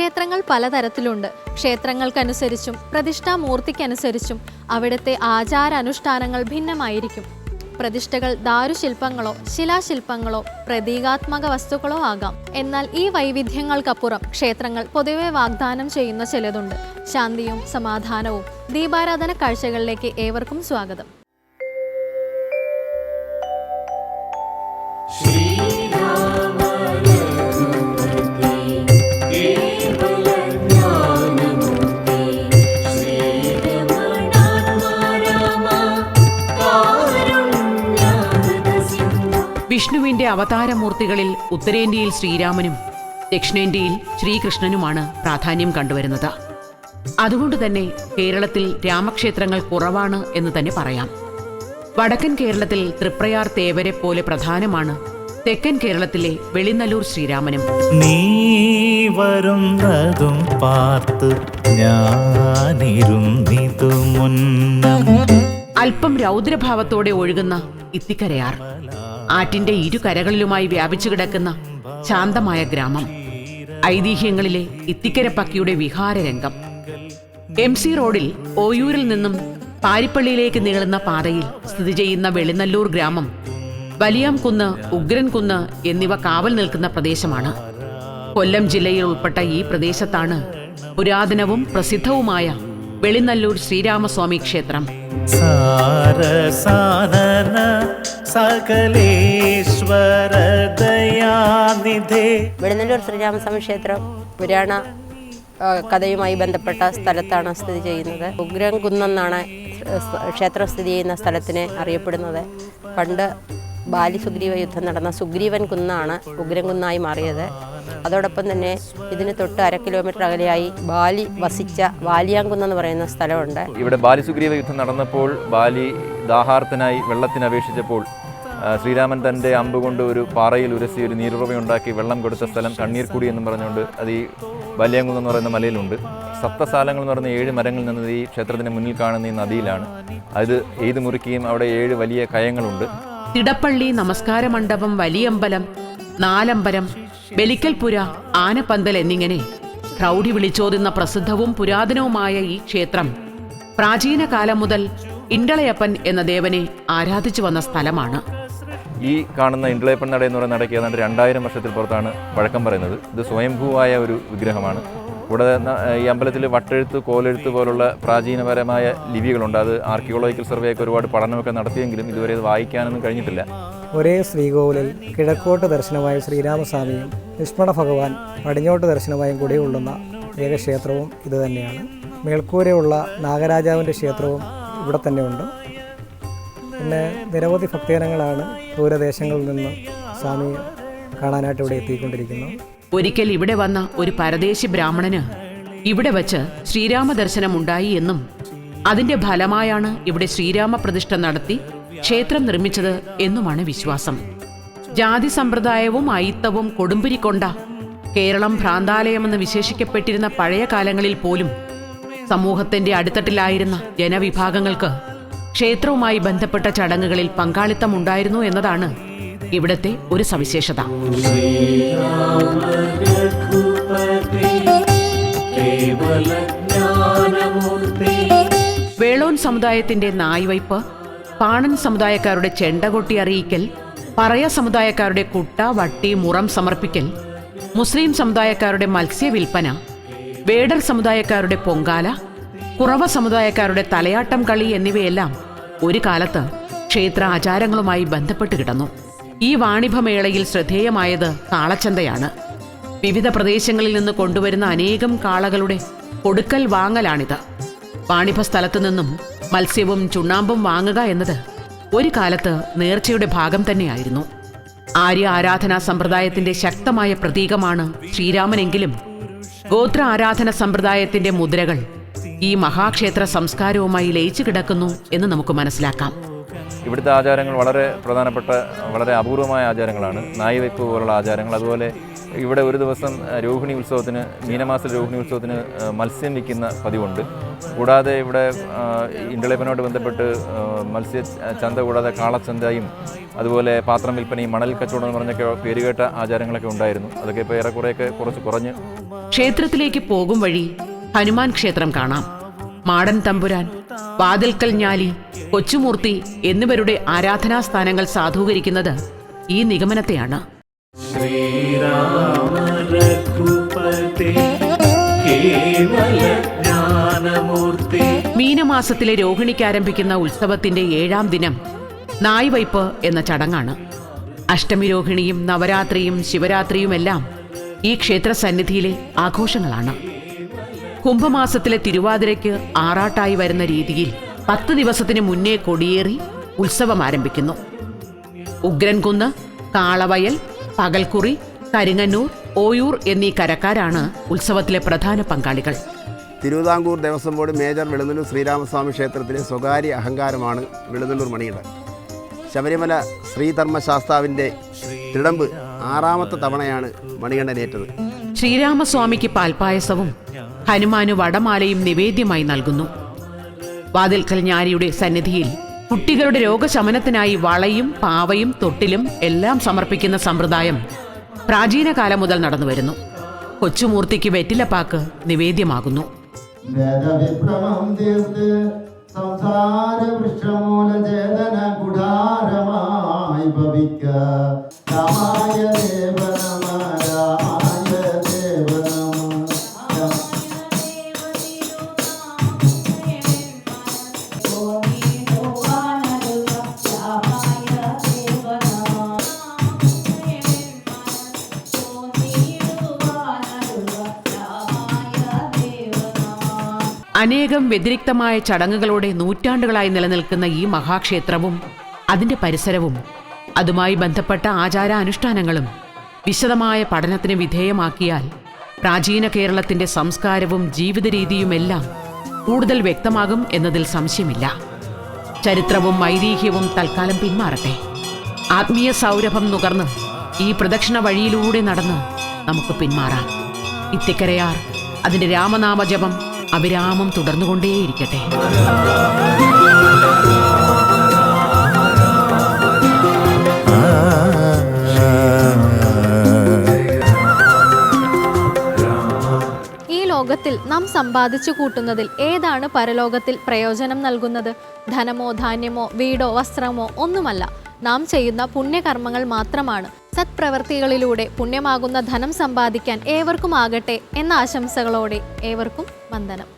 ക്ഷേത്രങ്ങൾ പലതരത്തിലുണ്ട്. ക്ഷേത്രങ്ങൾക്കനുസരിച്ചും പ്രതിഷ്ഠാമൂർത്തിക്കനുസരിച്ചും അവിടുത്തെ ആചാരാനുഷ്ഠാനങ്ങൾ ഭിന്നമായിരിക്കും. പ്രതിഷ്ഠകൾ ദാരുശില്പങ്ങളോ ശിലാശില്പങ്ങളോ പ്രതീകാത്മക വസ്തുക്കളോ ആകാം. എന്നാൽ ഈ വൈവിധ്യങ്ങൾക്കപ്പുറം ക്ഷേത്രങ്ങൾ പൊതുവെ വാഗ്ദാനം ചെയ്യുന്ന ചിലതുണ്ട്. ശാന്തിയും സമാധാനവും ദീപാരാധന കാഴ്ചകളിലേക്ക് ഏവർക്കും സ്വാഗതം. വിഷ്ണുവിന്റെ അവതാരമൂർത്തികളിൽ ഉത്തരേന്ത്യയിൽ ശ്രീരാമനും ദക്ഷിണേന്ത്യയിൽ ശ്രീകൃഷ്ണനുമാണ് പ്രാധാന്യം കണ്ടുവരുന്നത്. അതുകൊണ്ട് തന്നെ കേരളത്തിൽ രാമക്ഷേത്രങ്ങൾ കുറവാണ് എന്ന് തന്നെ പറയാം. വടക്കൻ കേരളത്തിൽ തൃപ്രയാർ തേവരെ പോലെ പ്രധാനമാണ് തെക്കൻ കേരളത്തിലെ വെളിനല്ലൂർ ശ്രീരാമനും. നീ വരുന്നതും പാർത്ത് ഞാനിരുന്നിതു മുന്നം അല്പം രൗദ്രഭാവത്തോടെ ഒഴുകുന്ന ഇത്തിക്കരയാർ. ആറ്റിന്റെ ഇരുകരകളിലുമായി വ്യാപിച്ചു കിടക്കുന്ന ശാന്തമായ ഗ്രാമം. ഐതിഹ്യങ്ങളിലെ ഇത്തിക്കരപ്പക്കിയുടെ വിഹാരരംഗം. എം സി റോഡിൽ ഓയൂരിൽ നിന്നും പാരിപ്പള്ളിയിലേക്ക് നീളുന്ന പാതയിൽ സ്ഥിതി ചെയ്യുന്ന വെളിനല്ലൂർ ഗ്രാമം വലിയാംകുന്ന് ഉഗ്രൻകുന്ന് എന്നിവ കാവൽ നിൽക്കുന്ന പ്രദേശമാണ്. കൊല്ലം ജില്ലയിൽ ഉൾപ്പെട്ട ഈ പ്രദേശത്താണ് പുരാതനവും പ്രസിദ്ധവുമായ വെളിനല്ലൂർ ശ്രീരാമസ്വാമി ക്ഷേത്രം. സാരസാധന സകലേശ്വര ദയാനിധേ വെളുന്നല്ലൂർ ശ്രീരാമസ്വാമി ക്ഷേത്രം പുരാണ കഥയുമായി ബന്ധപ്പെട്ട സ്ഥലത്താണ് സ്ഥിതി ചെയ്യുന്നത്. ഉഗ്രം കുന്നെന്നാണ് ക്ഷേത്രം സ്ഥിതി ചെയ്യുന്ന സ്ഥലത്തിന് അറിയപ്പെടുന്നത്. പണ്ട് ബാലി സുഗ്രീവ യുദ്ധം നടന്ന സുഗ്രീവൻ കുന്നാണ് ഉഗ്രം കുന്നായി മാറിയത്. അതോടൊപ്പം തന്നെ ഇതിന് തൊട്ട് അര കിലോമീറ്റർ അകലെയായി ബാലി വസിച്ച വാലിയാങ്കുന്ന് പറയുന്ന സ്ഥലമുണ്ട്. ഇവിടെ ബാലി സുഗ്രീവ യുദ്ധം നടന്നപ്പോൾ ബാലി ദാഹാർത്തനായി വെള്ളത്തിന് അപേക്ഷിച്ചപ്പോൾ ശ്രീരാമൻ തന്റെ അമ്പ് കൊണ്ട് ഒരു പാറയിൽ ഉരസി ഒരു നീരുറവയുണ്ടാക്കി വെള്ളം കൊടുത്ത സ്ഥലം കണ്ണീർക്കുടി എന്നും പറഞ്ഞുകൊണ്ട് അത് ഈ വലിയങ്കുന്ന് എന്ന് പറയുന്ന മലയിലുണ്ട്. സപ്തസാലങ്ങൾ എന്ന് പറയുന്ന ഏഴ് മരങ്ങൾ നിന്നത് ഈ ക്ഷേത്രത്തിന് മുന്നിൽ കാണുന്ന ഈ നദിയിലാണ്. അത് എയ്ത് മുറിക്കുകയും അവിടെ ഏഴ് വലിയ കയങ്ങളുണ്ട്. തിടപ്പള്ളി നമസ്കാര മണ്ഡപം വലിയമ്പലം നാലമ്പലം ബലിക്കൽപുര ആനപ്പന്തൽ എന്നിങ്ങനെ പ്രൗഢി വിളിച്ചോതുന്ന പ്രസിദ്ധവും പുരാതനവുമായ ഈ ക്ഷേത്രം പ്രാചീന കാലം മുതൽ ഇണ്ടളയപ്പൻ എന്ന ദേവനെ ആരാധിച്ചു വന്ന സ്ഥലമാണ്. ഈ കാണുന്ന ഇണ്ടളയപ്പൻ നട എന്ന് പറയുന്ന നടയ്ക്ക് രണ്ടായിരം വർഷത്തിൽ പുറത്താണ് പഴക്കം പറയുന്നത്. ഇത് സ്വയംഭൂവായ ഒരു വിഗ്രഹമാണ്. ന- ഈ അമ്പലത്തിൽ വട്ടെഴുത്ത് കോലെഴുത്ത് പോലുള്ള പ്രാചീനപരമായ ലിപികളുണ്ട്. അത് ആർക്കിയോളജിക്കൽ സർവേയൊക്കെ ഒരുപാട് പഠനമൊക്കെ നടത്തിയെങ്കിലും ഇതുവരെ ഇത് വായിക്കാനൊന്നും കഴിഞ്ഞിട്ടില്ല. ഒരേ ശ്രീകോവിലിൽ കിഴക്കോട്ട് ദർശനമായ ശ്രീരാമസ്വാമിയും ലക്ഷ്മണ ഭഗവാൻ പടിഞ്ഞോട്ട് ദർശനമായും കൂടിയുള്ളുന്ന ഏക ക്ഷേത്രവും ഇത് തന്നെയാണ്. മേൽക്കൂരയുള്ള നാഗരാജാവിന്റെ ക്ഷേത്രവും ഇവിടെ തന്നെ ഉണ്ട്. പിന്നെ നിരവധി ഭക്തജനങ്ങളാണ് ദൂരദേശങ്ങളിൽ നിന്ന് സ്വാമി കാണാനായിട്ട് ഇവിടെ എത്തിക്കൊണ്ടിരിക്കുന്നത് ഒരിക്കൽ ഇവിടെ വന്ന ഒരു പരദേശി ബ്രാഹ്മണന് ഇവിടെ വച്ച് ശ്രീരാമദർശനം ഉണ്ടായി എന്നും അതിന്റെ ഫലമായാണ് ഇവിടെ ശ്രീരാമ പ്രതിഷ്ഠ നടത്തി ക്ഷേത്രം നിർമ്മിച്ചത് എന്നുമാണ് വിശ്വാസം. ജാതി സമ്പ്രദായവും അയിത്തവും കൊടുമ്പിരിക്കൊണ്ട കേരളം ഭ്രാന്താലയമെന്ന് വിശേഷിക്കപ്പെട്ടിരുന്ന പഴയ കാലങ്ങളിൽ പോലും സമൂഹത്തിന്റെ അടിത്തട്ടിലായിരുന്ന ജനവിഭാഗങ്ങൾക്ക് ക്ഷേത്രവുമായി ബന്ധപ്പെട്ട ചടങ്ങുകളിൽ പങ്കാളിത്തമുണ്ടായിരുന്നു എന്നതാണ് ഇവിടത്തെ ഒരു സവിശേഷത. വേളോൻ സമുദായത്തിന്റെ നായ്വയ്പ് പാണൻ സമുദായക്കാരുടെ ചെണ്ടകൊട്ടി അറിയിക്കൽ പറയ സമുദായക്കാരുടെ കുട്ട വട്ടി മുറം സമർപ്പിക്കൽ മുസ്ലിം സമുദായക്കാരുടെ മത്സ്യ വിൽപ്പന വേടർ സമുദായക്കാരുടെ പൊങ്കാല കുറവ സമുദായക്കാരുടെ തലയാട്ടം കളി എന്നിവയെല്ലാം ഒരു കാലത്ത് ക്ഷേത്ര ആചാരങ്ങളുമായി ബന്ധപ്പെട്ട് കിടന്നു. ഈ വാണിഭമേളയിൽ ശ്രദ്ധേയമായത് കാളച്ചന്തയാണ്. വിവിധ പ്രദേശങ്ങളിൽ നിന്ന് കൊണ്ടുവരുന്ന അനേകം കാളകളുടെ കൊടുക്കൽ വാങ്ങലാണിത്. വാണിഭ സ്ഥലത്തു നിന്നും മത്സ്യവും ചുണ്ണാമ്പും വാങ്ങുക എന്നത് ഒരു കാലത്ത് നേർച്ചയുടെ ഭാഗം തന്നെയായിരുന്നു. ആര്യ ആരാധനാ സമ്പ്രദായത്തിന്റെ ശക്തമായ പ്രതീകമാണ് ശ്രീരാമനെങ്കിലും. ഗോത്ര ആരാധന സമ്പ്രദായത്തിന്റെ മുദ്രകൾ ഈ മഹാക്ഷേത്ര സംസ്കാരവുമായി ലയിച്ചു കിടക്കുന്നു എന്ന് നമുക്ക് മനസ്സിലാക്കാം. ഇവിടുത്തെ ആചാരങ്ങൾ വളരെ പ്രധാനപ്പെട്ട വളരെ അപൂർവമായ ആചാരങ്ങളാണ്. നായ്വയ്പ് പോലുള്ള ആചാരങ്ങൾ അതുപോലെ ഇവിടെ ഒരു ദിവസം രോഹിണി ഉത്സവത്തിന് മീനമാസ രോഹിണി ഉത്സവത്തിന് മത്സ്യം വിൽക്കുന്ന പതിവുണ്ട്. കൂടാതെ ഇവിടെ ആ, ബന്ധപ്പെട്ട് മത്സ്യ ചന്ത കൂടാതെ കാളച്ചന്തയും അതുപോലെ പാത്രം വിൽപ്പനയും മണൽ കച്ചവടം എന്ന് പറഞ്ഞൊക്കെ പേരുകേട്ട ആചാരങ്ങളൊക്കെ ഉണ്ടായിരുന്നു. അതൊക്കെ ഇപ്പോൾ ഏറെക്കുറെയൊക്കെ കുറച്ച് കുറഞ്ഞ്. ക്ഷേത്രത്തിലേക്ക് പോകും വഴി ഹനുമാൻ ക്ഷേത്രം കാണാം. മാടൻ തമ്പുരാൻ വാതിൽക്കൽ ഞാലി കൊച്ചുമൂർത്തി എന്നിവരുടെ ആരാധനാസ്ഥാനങ്ങൾ സാധൂകരിക്കുന്നത് ഈ നിഗമനത്തെയാണ്. മീനമാസത്തിലെ രോഹിണിക്ക് ആരംഭിക്കുന്ന ഉത്സവത്തിന്റെ ഏഴാം ദിനം നായ്വയ്പ് എന്ന ചടങ്ങാണ്. അഷ്ടമി രോഹിണിയും നവരാത്രിയും ശിവരാത്രിയുമെല്ലാം ഈ ക്ഷേത്ര സന്നിധിയിലെ ആഘോഷങ്ങളാണ്. കുംഭമാസത്തിലെ തിരുവാതിരയ്ക്ക് ആറാട്ടായി വരുന്ന രീതിയിൽ പത്ത് ദിവസത്തിന് മുന്നേ കൊടിയേറി ഉത്സവം ആരംഭിക്കുന്നു. ഉഗ്രൻകുന്ന് കാളവയൽ പകൽക്കുറി കരിങ്ങന്നൂർ ഓയൂർ എന്നീ കരക്കാരാണ് ഉത്സവത്തിലെ പ്രധാന പങ്കാളികൾ. തിരുവിതാംകൂർ ദേവസ്വം ബോർഡ് മേജർ വെളുന്നല്ലൂർ ശ്രീരാമസ്വാമി ക്ഷേത്രത്തിലെ സ്വകാര്യ അഹങ്കാരമാണ് വെളുന്നല്ലൂർ മണിയുടെ ശബരിമല ശ്രീധർമ്മശാസ്താവിന്റെ തിടമ്പ് ആറാമത്തെ തവണയാണ് മണികണ്ഠനേറ്റത് ശ്രീരാമസ്വാമിക്ക് പാൽപ്പായസവും ഹനുമാനു വടമാലയും നിവേദ്യമായി നൽകുന്നു. വാതിൽക്കൽ ഞാരിയുടെ സന്നിധിയിൽ കുട്ടികളുടെ രോഗശമനത്തിനായി വളയും പാവയും തൊട്ടിലും എല്ലാം സമർപ്പിക്കുന്ന സമ്പ്രദായം പ്രാചീന കാലം മുതൽ നടന്നുവരുന്നു കൊച്ചുമൂർത്തിക്ക് വെറ്റിലപ്പാക്ക് നിവേദ്യമാകുന്നു. വേദവിഭ്രമം സംസാര അനേകം വ്യതിരിക്തമായ ചടങ്ങുകളോടെ നൂറ്റാണ്ടുകളായി നിലനിൽക്കുന്ന ഈ മഹാക്ഷേത്രവും അതിന്റെ പരിസരവും അതുമായി ബന്ധപ്പെട്ട ആചാരാനുഷ്ഠാനങ്ങളും വിശദമായ പഠനത്തിന് വിധേയമാക്കിയാൽ പ്രാചീന കേരളത്തിന്റെ സംസ്കാരവും ജീവിത രീതിയുമെല്ലാം കൂടുതൽ വ്യക്തമാകും എന്നതിൽ സംശയമില്ല. ചരിത്രവും ഐതിഹ്യവും തൽക്കാലം പിന്മാറട്ടെ. ആത്മീയ സൗരഭം നുകർന്ന് ഈ പ്രദക്ഷിണ വഴിയിലൂടെ നടന്ന് നമുക്ക് പിന്മാറാം. ഇത്തിക്കരയാർ അതിന്റെ രാമനാമജപം അവിരാമം തുടർന്നുകൊണ്ടേയിരിക്കട്ടെ. ഈ ലോകത്തിൽ നാം സമ്പാദിച്ചു കൂട്ടുന്നതിൽ ഏതാണ് പരലോകത്തിൽ പ്രയോജനം നൽകുന്നത്? ധനമോ ധാന്യമോ വീടോ വസ്ത്രമോ ഒന്നുമല്ല. നാം ചെയ്യുന്ന പുണ്യകർമ്മങ്ങൾ മാത്രമാണ്. സത്പ്രവർത്തികളിലൂടെ പുണ്യമാകുന്ന ധനം സമ്പാദിക്കാൻ ഏവർക്കും ആകട്ടെ എന്ന ആശംസകളോടെ ഏവർക്കും వందనం